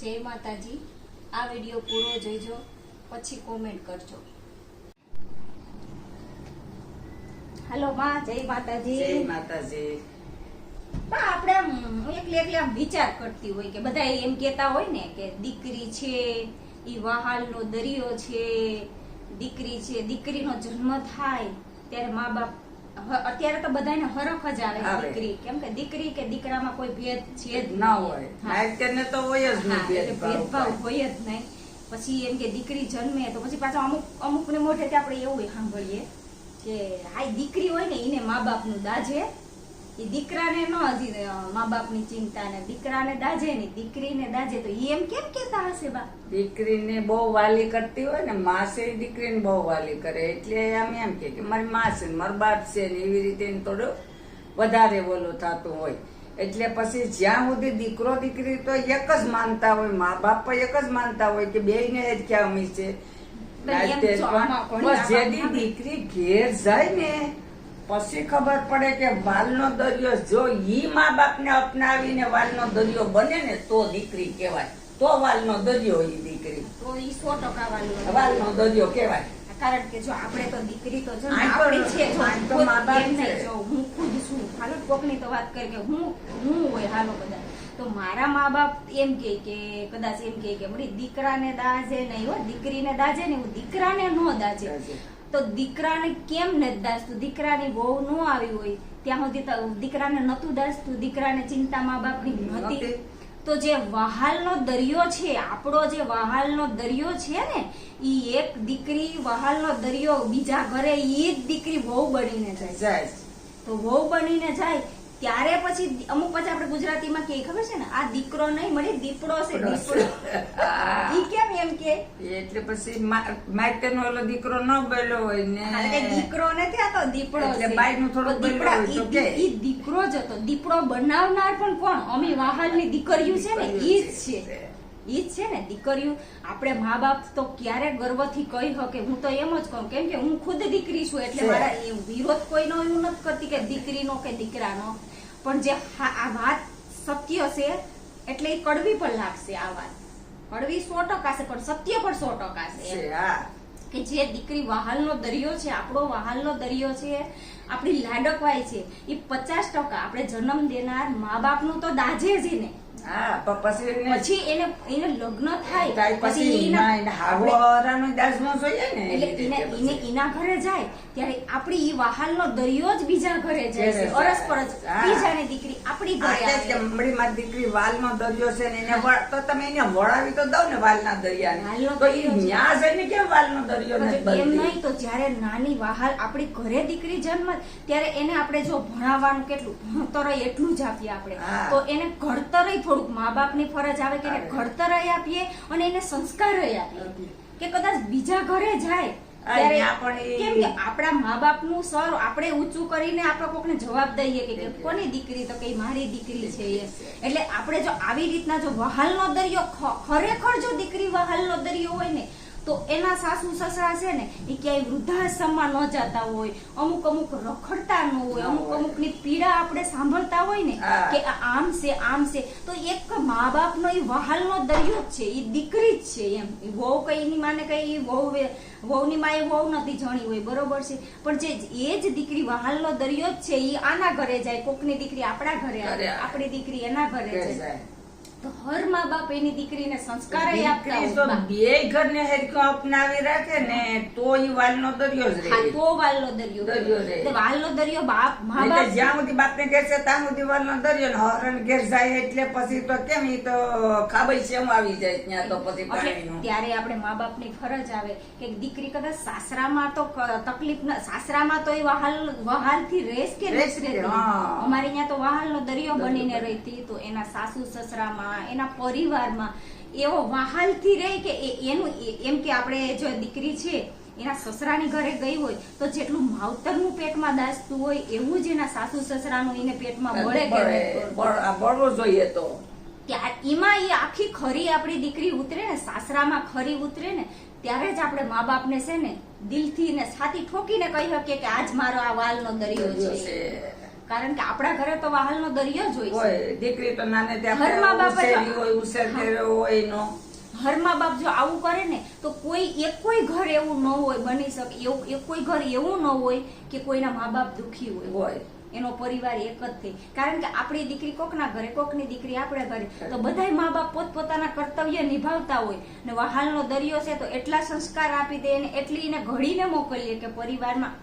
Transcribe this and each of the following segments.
જય માતાજી. આ વીડિયો પૂરો જોઈજો પછી કોમેન્ટ કરજો. હાલો માં જય માતાજી. જય માતાજી. આપણે આમ એકલી એકલી આમ વિચાર કરતી હોય કે બધા એમ કહેતા હોય ને કે દીકરી છે ઈ વહાલનો દરિયો છે દીકરી છે દીકરીનો જન્મ થાય ત્યારે મા બાપ અત્યારે તો બધાને હરખ જ આવે દીકરી. કેમ કે દીકરી કે દીકરામાં કોઈ ભેદ છે જ ના હોય. નાટ્યને તો હોય જ નહીં ભેદભાવ ભેદભાવ હોય જ નહીં. પછી એમ કે દીકરી જન્મે તો પછી પાછા અમુક અમુક ને મોઢેથી આપણે એવું સાંભળીએ કે આ દીકરી હોય ને એને મા બાપનું દાજે એ દીકરાને ન હજી મા બાપની ચિંતા ને દીકરાને દાજે ને દીકરીને દાજે તો એમ કેમ કેતા હશે બા? દીકરીને બહુ વાલી કરતી હોય ને માસે દીકરીને બહુ વાલી કરે. એટલે આમ એમ કે મારી માં છે ને મારો બાપ છે ને એવી રીતે થોડું વધારે ઓલું થતું હોય. એટલે પછી જ્યાં સુધી દીકરો દીકરી તો એક જ માનતા હોય મા બાપ પણ એક જ માનતા હોય કે બે ને જ છે બસ જેદી આમાં દીકરી ઘેર જાય ને પછી ખબર પડે કે વાલનો દરિયો જો ઈ મા બાપને અપનાવીને વાલનો દરિયો બને ને તો દીકરી કહેવાય. તો વાલનો દરિયો ઈ દીકરી. તો ઈ સો ટકા વાલનો વાલનો દરિયો કહેવાય. કારણ કે જો આપણે તો દીકરી તો જો આપણી છે જો મા બાપ છે. જો હું ખુદ છું. હાલો કોકની તો વાત કરી કે હું હું હોય હાલો બધા તો મારા મા બાપ એમ કે કે કદાચ એમ કે કે દીકરાને દાજે નહીં હો દીકરીને દાજે ને હું દીકરાને નો દાજે. તો દીકરાને કેમ નથી દાસતું? દીકરાની વહુ ન આવી હોય ત્યાં સુધી દીકરાને નતું દાસતું. દીકરાને ચિંતા મા બાપની નહોતી. તો જે વહાલનો દરિયો છે આપણો જે વહાલનો દરિયો છે ને એ એક દીકરી વહાલનો દરિયો બીજા ઘરે એ જ દીકરી વહુ બનીને જાય. જાય. તો વહુ બનીને જાય ત્યારે પછી અમુક પછી આપણે ગુજરાતીમાં કે ખબર છે ને? આ દીકરો નહીં મળે દીપડો છે દીપડો ઈ કેમ એમ કે? એટલે પછી માટેનો ઓલો દીકરો ન બેલો હોય ને. એટલે દીકરો નથી આ તો દીપડો એટલે બાઈનું થોડું દીપડા- ઈ દીકરો જ હતો. દીપડો બનાવનાર પણ કોણ? અમે વાહલની દીકરીયું છે ને ઈ જ છે ઈ જ છે ને દીકરીઓ. આપણે મા બાપ તો ક્યારે ગર્વથી કહી શકે હું તો એમ જ કહું કેમ કે હું ખુદ દીકરી છું એટલે મારા વિરોધ કોઈનો એવું નથી કરતી કે દીકરીનો કે દીકરાનો. પણ જે આ વાત સત્ય છે એટલે એ કડવી પણ લાગશે આ વાત. કડવી સો ટકા છે પણ સત્ય પણ સો ટકા છે. કે જે દીકરી વહાલનો દરિયો છે આપણો વહાલનો દરિયો છે આપણી લાડકવાય છે એ પચાસ ટકા આપણે જન્મ દેનાર મા બાપનું તો દાજે જ ને. એને પછી એને એને લગ્ન થાય થાય પછી એના- એના એને હાવરાનો દાજનો જોઈએ ને એટલે એવી એને રીતે એને પછી. એના ઘરે જાય ત્યારે આપણી ઈ વહાલનો દરિયો જ બીજા ઘરે જાય છે ઘરે જાય. અરસ પરસ બીજાની દીકરી આપણી ઘરે મળી મારી દીકરી વાલનો દરિયો છે ને એને તો તમે એને વળાવી તો દઉં ને વાલના દરિયાને તો છે. ન્યા કેમ વાલનો દરિયો નથી એમ? નહીં તો જ્યારે નાની વહાલ આપણી ઘરે દીકરી જન્મ ત્યારે એને આપણે જો ભણાવવાનું કેટલું ભણતર એટલું જ આપીએ આપણે તો એને ઘડતર થોડુંક મા બાપની ફરજ આવે કે એને. ઘડતર આપીએ અને એને સંસ્કાર આપીએ કે કદાચ બીજા ઘરે જાય કેમ કે આપણા મા બાપનું સર આપણે ઊંચું કરીને આપણે કોકને જવાબ દઈએ કે કે કોની દીકરી તો કઈ મારી દીકરી છે એ. એટલે આપણે જો આવી રીતના જો વહાલનો દરિયો ખરેખર જો દીકરી વહાલનો દરિયો હોય ને તો એના સાસુ સસરા છે ને એ ક્યાંય વૃદ્ધાશ્રમમાં ન જતા હોય અમુક અમુક રખડતા ન હોય અમુક અમુકની પીડા આપણે સાંભળતા હોય ને કે આમ છે આમ છે તો એક મા બાપનો એ વહાલનો દરિયો જ છે એ દીકરી જ છે એમ. વહુ કઈ ની માને કઈ વહુ વહુની માએ વહુ નથી જણી હોય બરોબર છે. પણ જે એ જ દીકરી વહાલનો દરિયો જ છે એ આના ઘરે જાય કોકની દીકરી આપણા ઘરે આવે આપણી દીકરી એના ઘરે જાય. તો હર મા બાપ એની દીકરીને સંસ્કાર આપતા હોય. ઘરને હેરખું અપનાવી રાખે ને તો ઈ વાલનો દરિયો જ રહે તો વાલનો દરિયો દરિયો રહે. તો વાલનો દરિયો બાપ મા બાપ જ્યાં સુધી બાપને ઘેર છે ત્યાં સુધી વાલનો દરિયો ને હરણ ઘેર જાય એટલે પછી તો કેમ ઈ તો ખાબઈ છે આવી જાય ત્યાં તો પછી એટલે ત્યારે આપણે મા બાપની ફરજ આવે કે દીકરી કદાચ સાસરામાં તો તકલીફ તકલીફ સાસરા સાસરામાં તો એ વહાલ વહાલથી રહેશ કે રેસ રહેતી. અમારે અહીંયા તો વહાલનો દરિયો બનીને રહેતી તો એના સાસુ સસરામાં એના પરિવારમાં એવો વાહાલથી રહે કે એનું એમ કે આપણે જો દીકરી છે એના સસરાની ઘરે ગઈ હોય તો જેટલું માવતરનું પેટમાં દાસતું હોય એવું જ એના સાસુ સસરાનું એને પેટમાં બળે કે બળવું જોઈએ તો. એમાં એ આખી ખરી આપણી દીકરી ઉતરે ને સાસરામાં ખરી ઉતરે ને ત્યારે જ આપણે મા બાપને છે ને દિલથી ને છાતી ઠોકીને કહી શકીએ કે આજ મારો આ વાલનો દરિયો છે. કારણ કે આપણા ઘરે તો વાહલનો દરિયો જ હોય છે. દીકરી તો નાને ત્યાં હોય ઉછેર કર્યો હોય નો ઘરમાં બાપ જો આવું કરે ને તો કોઈ એક કોઈ ઘર એવું ન હોય બની શકે. એવું એક કોઈ ઘર એવું ન હોય કે કોઈના મા બાપ દુખી હોય. હોય. એનો પરિવાર એક જ થઈ કારણ કે આપણી દીકરી કોકના ઘરે કોકની દીકરી આપણા ઘરે. તો બધાય મા બાપ પોતપોતાના કર્તવ્ય નિભાવતા હોય. ને વહાલનો દરિયો છે તો એટલા સંસ્કાર આપી દે અને એટલી એને ઘડીને મોકલીએ કે પરિવારમાં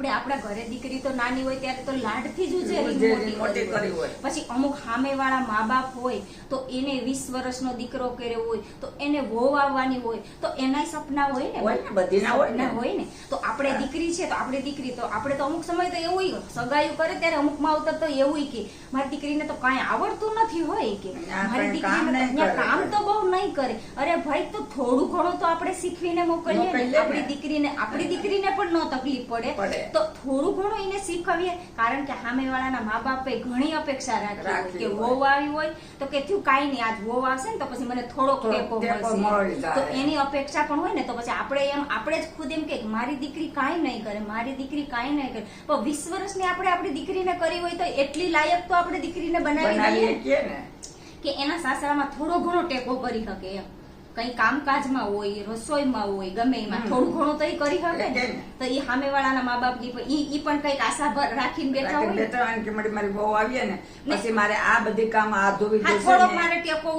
આપણે આપણા ઘરે દીકરી તો નાની હોય ત્યારે તો લાડથી જ ઉછેરી મોટી કરી હોય. પછી અમુક સામેવાળા મા બાપ હોય તો એને વીસ વર્ષનો દીકરો કર્યો હોય તો એને વહુ આવવાની હોય તો એના સપના હોય ને? હોય ને, બધીના હોય ને. હોય ને? તો આપણે દીકરી છે તો આપણે દીકરી તો આપણે તો અમુક સમય તો એવું સગાયું કરે ત્યારે અમુક માવતર તો એવું કે મારી દીકરીને તો કાંઈ આવડતું નથી હોય કે. મારી દીકરીને કામ તો બહુ નહીં કરે. અરે ભાઈ તો થોડું ઘણું તો આપણે શીખવીને મોકલીએ. આપણી દીકરીને આપણી દીકરીને પણ ન તકલીફ પડે. તો થોડું ઘણું એને શીખવીએ કારણ કે સામેવાળાના મા બાપે ઘણી અપેક્ષા રાખી કે વહુ આવી હોય તો કે થયું કાંઈ નહીં આજ વહુ આવશે ને તો પછી મને થોડોક થોડોક ટેકો મળશે. તો એની અપેક્ષા પણ હોય ને તો પછી આપણે એમ આપણે જ ખુદ એમ કે મારી દીકરી કાંઈ નહીં કરે મારી દીકરી કાંઈ નહીં કરે. પણ વીસ વર્ષની આપણે આપણી દીકરીને કરી હોય તો એટલી લાયક તો આપણે દીકરીને બનાવી દઈએ કે એના સાસરામાં થોડો ઘણો ટેકો કરી શકે એમ. કઈ કામકાજમાં હોય રસોઈમાં હોય ગમે એમાં થોડું ઘણું તો એ કરી શકે ને. તો એ સામેવાળાના મા બાપની ઈ ઈ પણ કંઈક આશા ભર- રાખીને બેઠા હોય બેઠા હોય કે મારી મારી બહુ આવીએ ને. પછી મારે આ બધી કામ આ ધોવી હા થોડો ને. મારે ટેકો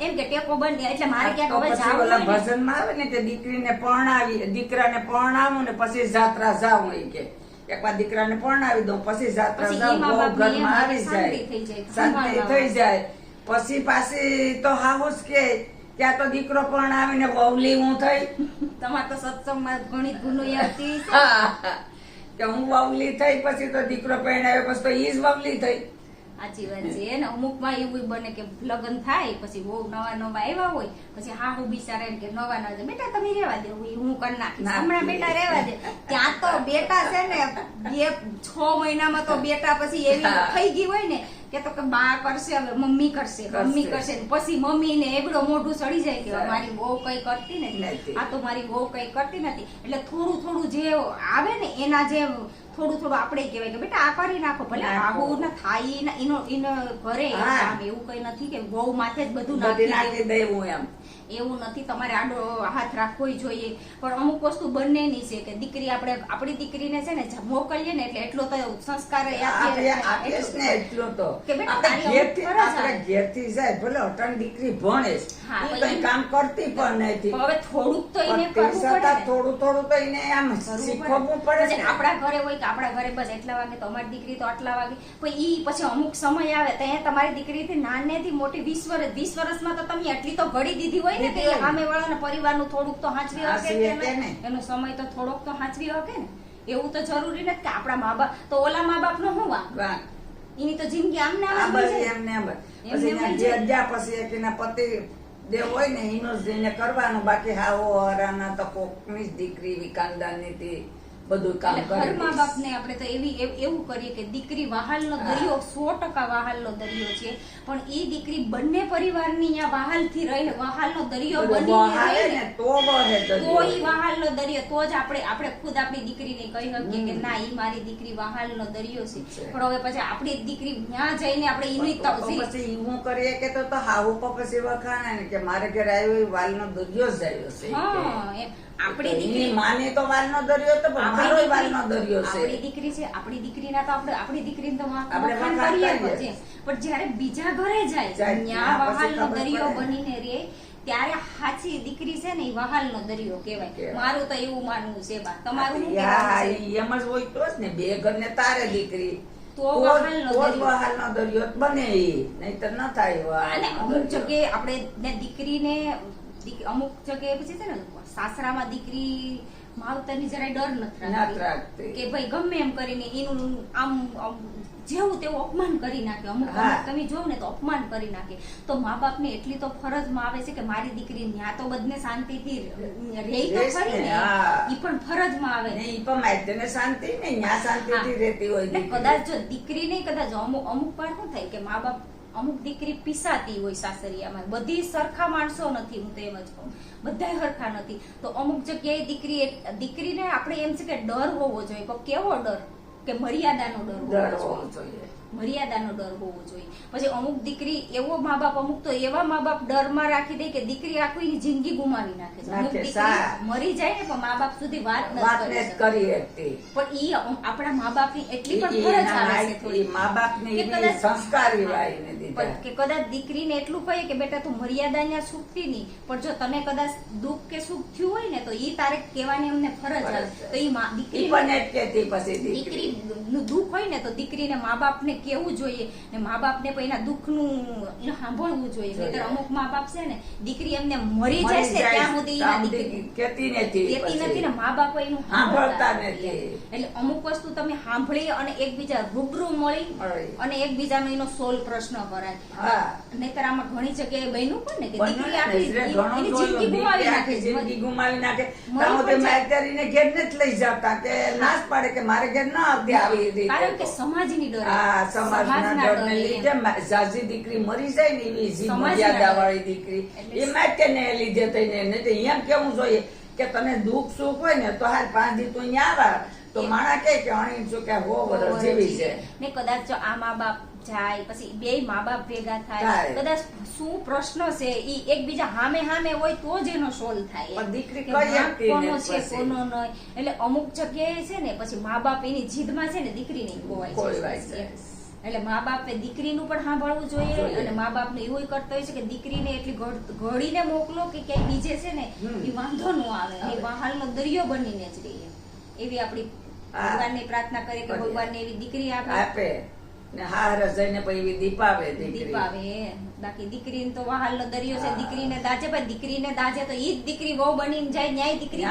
એમ કે ટેકો બને એટલે મારે ક્યાંક હવે જાવ ઓલા ભજન ને. ભજનમાં આવે ને કે દીકરીને પરણાવી દીકરાને પરણાવું ને પછી જાત્રા જાવ એ કે એકવાર દીકરાને પરણાવી દઉં પછી જાત્રા મા બહુ ઘરમાં આવી જાય થઈ જાય, શાંતિ થઈ જાય પછી પાછી તો હાહુસ કે ત્યાં તો દીકરો પરણાવીને વહુલી હું થઈ. તમારે તો સત્સંગમાં ઘણી ધૂનો હતી કે હું વહુલી થઈ પછી તો દીકરો પરણાવ્યો પછી તો ઈ જ વહુલી થઈ. સાચી વાત છે. ને અમુકમાં એવું બને કે લગ્ન થાય પછી બહુ નવા નવા આવ્યા હોય પછી હા હું બિચારા એમ કે નવા નવા બેટા તમે રહેવા દે. હું કરી નાખીશ. હમણાં બેટા રહેવા દે. ત્યાં તો બેટા છે ને બે છ મહિનામાં તો બેટા પછી એવી. થઈ ગઈ હોય ને કે તો કે બા કરશે હવે મમ્મી કરશે મમ્મી કરશે. પછી મમ્મી ને એવડો મોઢું સડી જાય કે મારી બહુ કઈ કરતી નથી. આ તો મારી બહુ કઈ કરતી નથી એટલે થોડું થોડું જે આવે ને એના જે થોડું થોડું આપણે કહેવાય કે બેટા આ કરી નાખો ભલે આવું ના થાય એનો ના- ઈનો ઈનો ઘરે એવું કઈ નથી કે બહુ માથે જ બધું નાખી દેવું એમ. એવું નથી તમારે આડો હાથ રાખવો જોઈએ. પણ અમુક વસ્તુ બંનેની છે કે દીકરી આપણે આપણી દીકરીને છે ને મોકલીએ ને એટલે એટલો તો સંસ્કાર એટલું તો કે ઘેરથી જાય ભલે અટણ દીકરી ભણે છે. કામ કરતી પણ નથી. હવે થોડુંક તો એને. થોડું થોડું તો એને આમ શીખવવું પડે છે આપણા ઘરે હોય કે આપણા ઘરે બસ એટલા વાગે તો અમારી દીકરી તો આટલા વાગે. પણ ઈ પછી અમુક સમય આવે તો એ તમારી દીકરીથી નાનેથી મોટી વીસ વર્ષ વીસ વર્ષમાં તો તમે એટલી તો ઘડી દીધી હોય ને કે સામે વાળાના પરિવારનું થોડુંક તો હાંચવી શકે હાંચવી કે શકે નહીં? ને. એનો સમય તો થોડોક તો હાંચવી શકે ને એવું તો જરૂરી નથી કે આપણા મા બાપ તો ઓલા મા બાપ નો શું વાંક. એની તો જિંદગી આમ. એમને એમ ને પછી જે પછી એના પતિ દેવ હોય ને એનો જ એને કરવાનું બાકી હાવો હરાના તો કોકની જ દીકરી વિકાનદારની થી બધું કામ કરે મા. બાપને આપણે તો એવી એવું કરીએ કે દીકરી વહાલનો દરિયો સો ટકા વહાલનો દરિયો છે પણ એ દીકરી બંને પરિવારની અહીંયા વહાલથી રહીને વહાલનો દરિયો બધું બનીને વહાલે રહે ને ને તો. ઈ વહાલનો દરિયો તો જ આપણે આપણે ખુદ આપણી દીકરીને કહી શકીએ કે ના એ મારી દીકરી વહાલનો દરિયો છે. પણ હવે પછી આપણી દીકરી ત્યાં જઈને આપણે એની તો- તો પછી હું કરીએ કે તો હાવો હાહુ પર પછી વખાણે ને કે મારે ઘરે આવ્યો એ વાલનો દરિયો જ આવ્યો છે હા. આપણી દીકરી માને તો વાલનો દરિયો તો પણ મારો દીકરી- વાલનો દરિયો આપણી દીકરી છે આપણી દીકરીના તો આપણે આપણી દીકરીને તો આપણે કરીએ. છે. પણ જ્યારે બીજા ઘરે જાય ન્યા વહાલનો દરિયો બનીને રહે ત્યારે હાચી દીકરી છે ને એ વહાલનો દરિયો કહેવાય. મારું તો એવું માનવું છે બા તમારું છે? એમ જ હોય તો જ ને બે ઘરને તારે દીકરી દીકરીને અમુક જગ્યાએ પછી છે ને સાસરામાં દીકરી માવતરની જરાય ડર નથી રાખતી. કે ભાઈ ગમે એમ કરીને એનું આમ જેવું તેવું અપમાન કરી નાખે. અમુક તમે જોવો ને તો અપમાન કરી નાખે. તો મા બાપને એટલી તો ફરજમાં આવે છે કે મારી દીકરી ન્યા તો બધને શાંતિથી રહી તો ખરી ને, ને. ઈ પણ ફરજમાં આવે. ને ઈ પણ માયતેને શાંતિ ને ન્યા શાંતિથી. રહેતી હોય કદાચ જો દીકરી નહીં કદાચ અમુક અમુક વાર શું થાય કે મા બાપ અમુક દીકરી પીસાતી હોય સાસરિયામાં બધી સરખા માણસો નથી હું તો એમ જ કહું. બધા સરખા નથી. તો અમુક જગ્યાએ દીકરી દીકરીને આપણે એમ છે કે ડર હોવો જોઈએ. પણ કેવો ડર? કે મર્યાદાનો ડર હોવો જોઈએ. મર્યાદાનો ડર હોવો જોઈએ. પછી અમુક દીકરી એવો મા બાપ અમુક તો એવા મા બાપ ડરમાં રાખી દે કે દીકરી આખી જિંદગી ગુમાવી નાખે છે. અમુક દીકરી મરી જાય ને પણ મા બાપ સુધી વાત ન કરી ને જ શકે. કરી હતી પણ ઈ આપણા મા બાપની એટલી પણ ફરજ આવે છે થોડી મા એવી કદાચ- સંસ્કારી કે કદાચ દીકરીને એટલું કહીએ કે બેટા તું મર્યાદા ત્યાં સુખતી નહીં પણ જો તને કદાચ દુઃખ કે સુખ થયું હોય ને તો ઈ તારે કહેવાની અમને ફરજ આવે. તો ઈ મા દીકરી પણ કહેતી પછી દીકરી. નું દુઃખ હોય ને તો દીકરીને મા બાપને કેવું જોઈએ ને મા બાપને પણ એના દુઃખનું સાંભળવું જોઈએ નહીતર અમુક મા બાપ છે ને દીકરી એમને મરી જાય છે ત્યાં સુધી એના દીકરી કહેતી નથી કહેતી નથી ને મા બાપ એનું સાંભળતા નથી. એટલે અમુક વસ્તુ તમે સાંભળી અને એકબીજા રૂબરૂ મળી. અને એકબીજાનો એનો સોલ પ્રશ્ન કરાય નહીતર આમાં ઘણી જગ્યાએ બન્યું પણ ને કે દીકરી આપણી. જિંદગી ગુમાવી નાખે જિંદગી ગુમાવી નાખે મરી તે. માયતરીને ઘેર ને જ લઈ જતા કે નાશ પાડે કે મારે ઘેર ના આવતી આવી રીતે કારણ કે. સમાજની ડર હા સમાજના ડરને લીધે ઝાઝી દીકરી મરી જાય ને એવી જી મર્યાદા વાળી દીકરી. એમાં માટેને લીધે થઈને નહીં તો અહીંયા કેવું જોઈએ કે તને દુઃખ સુખ હોય ને તો હાર પાંચ દી તું અહીંયા આવા. તો માણા કે કે અણી છું કે હો વરસ જેવી છે ને કદાચ જો આ મા બાપ જાય પછી બે મા બાપ ભેગા થાય. કદાચ શું પ્રશ્ન છે ઈ એકબીજા હામે હામે હોય તો જ એનો સોલ્વ થાય. દીકરી કોનો છે. કોનો નહીં એટલે અમુક જગ્યાએ છે ને પછી મા બાપ એની જીદમાં છે ને દીકરી ખોવાય છે. એટલે મા બાપે દીકરીનું પણ સાંભળવું જોઈએ. અને મા બાપને એવું કર્તવ્ય છે કે દીકરીને એટલી ઘડ- ઘડીને મોકલો કે ક્યાંય બીજે છે ને એ વાંધો ન આવે. એ આવે. વહાલનો દરિયો બનીને જ રહીએ એવી આપણી ભગવાન ભગવાનને પ્રાર્થના કરીએ કે ભગવાન ભગવાનને એવી દીકરી આપે. ને હાર જઈને પછી દીપાવે દીકરી. દીપાવે બાકી દીકરીને તો વહાલનો દરિયો છે. દીકરીને દાજે પણ દીકરીને દાજે તો ઈ જ દીકરી વહુ બનીને જાય ન્યાય દીકરી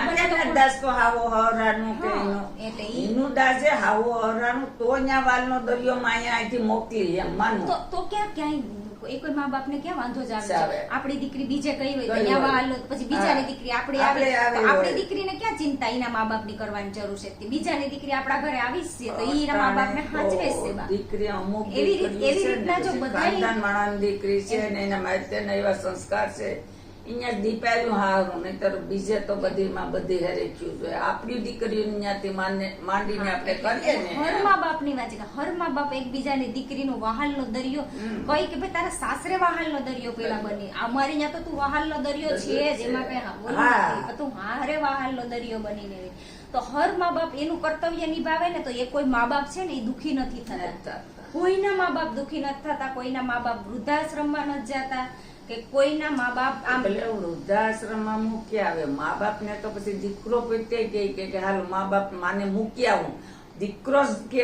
દાસ તો હાવો હરાનું કે એટલે ઈ- એનું હાવો હરાનું તો ન્યા વાલનો દરિયો માં અહીંયા મોકલી એમ માનો. તો તો ક્યાં ક્યાંય એ કોઈ મા બાપને ક્યાં વાંધો જ આવે. આપણી દીકરી બીજે કઈ હોય તો કઈ ન્યા હોય. વહાલો પછી બીજાની. દીકરી આપણે આવે આપણી. દીકરીને ક્યાં ચિંતા એના મા બાપની કરવાની જરૂર છે બીજાની દીકરી આપણા ઘરે આવી જ છે તો એના મા બાપને સાચવે જ છે દીકરી અમુક એવી રીતે એવી રીતના જો બધા દીકરી છે ને એના માટેના એવા સંસ્કાર છે અહીંયા દીપાયું હારું નહીતર બીજે તો બધીમાં બધી હરેચ્યું છે આપણી દીકરીઓ ત્યાંથી માંડીને આપણે કરીએ ને. હર મા બાપની વાત છે કે હર મા બાપ એકબીજાની દીકરીનો વહાલનો દરિયો કઈ કે ભાઈ તારા સાસરે વહાલનો દરિયો પેલા બની. અમારી અહીંયા તો તું વહાલનો દરિયો છે જ એમાં કઈ હા. તું હારે વહાલનો દરિયો બનીને. તો હર મા બાપ એનું કર્તવ્ય નિભાવે ને તો એ કોઈ મા બાપ છે ને એ દુખી નથી થતા. નથી થતા. કોઈના મા બાપ દુખી નથી થતા કોઈના મા બાપ વૃદ્ધાશ્રમમાં નથી જતા કે કોઈના મા બાપ આમ એટલે વૃદ્ધાશ્રમમાં મૂક્યા આવે. મા બાપને તો પછી દીકરો પોતે કહે કે કે હાલ મા બાપ માને મૂક્યા હું દીકરો કે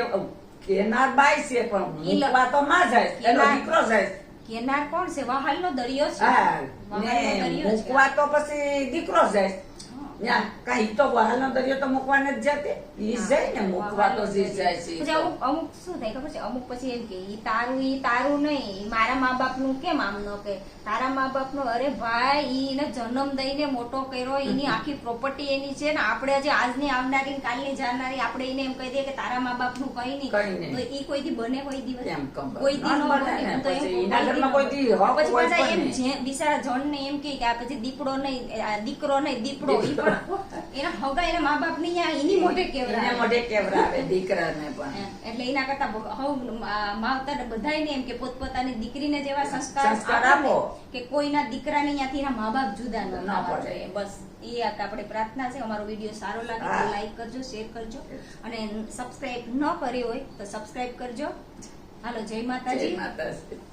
કેનાર બાય છે પણ મૂકવા તો માં જાય. એનો દીકરો જાય. કેનાર કોણ છે? વહાલનો દરિયો છે. મૂકવા તો પછી દીકરો જાય. કઈ તો વહાલનો દરિયો તો મૂકવા નથી જતી. ઈ જાય ને મૂકવા તો જી જાય છે ઈ પછી તો. અમુક અમુક શું થાય ખબર છે? અમુક પછી એમ કે ઈ તારું ઈ તારું નહીં મારા મા બાપનું કેમ આમ ન કે તારા મા બાપનું અરે ભાઈ ઈ એને જન્મ દઈને મોટો કર્યો એની આખી પ્રોપર્ટી એની છે ને આપણે હજી આજની આવનારી ને કાલની જાણનારી આપણે એને એમ કહી દઈએ કે તારા મા બાપનું કઈ નહીં. તો ઈ કોઈ દી બને કોઈ દિવસ? કોઈ દી ન ન બને. બને તો એમ પછી કોઈ દી એમ બિચારા જણ ને એમ કે આ પછી દીપડો નહીં દીકરો નહીં દીપડો ઈ એના હગા એના મા બાપની એની મોઢે એને કેવડાવે મોઢે કેવડાવે દીકરાને પણ. એટલે એના કરતા હવ માવતર બધાયને એમ કે પોતપોતાની દીકરીને જેવા સંસ્કાર આપો. કે કોઈના દીકરાને ત્યાંથી એના મા બાપ જુદા ન થવા જોઈએ. બસ એ આપણે પ્રાર્થના છે. અમારો વીડિયો સારો લાગે તો. લાઈક કરજો શેર કરજો અને સબસ્ક્રાઇબ ન કરી હોય તો સબસ્ક્રાઇબ કરજો. હાલો જય માતાજી. જય માતાજી.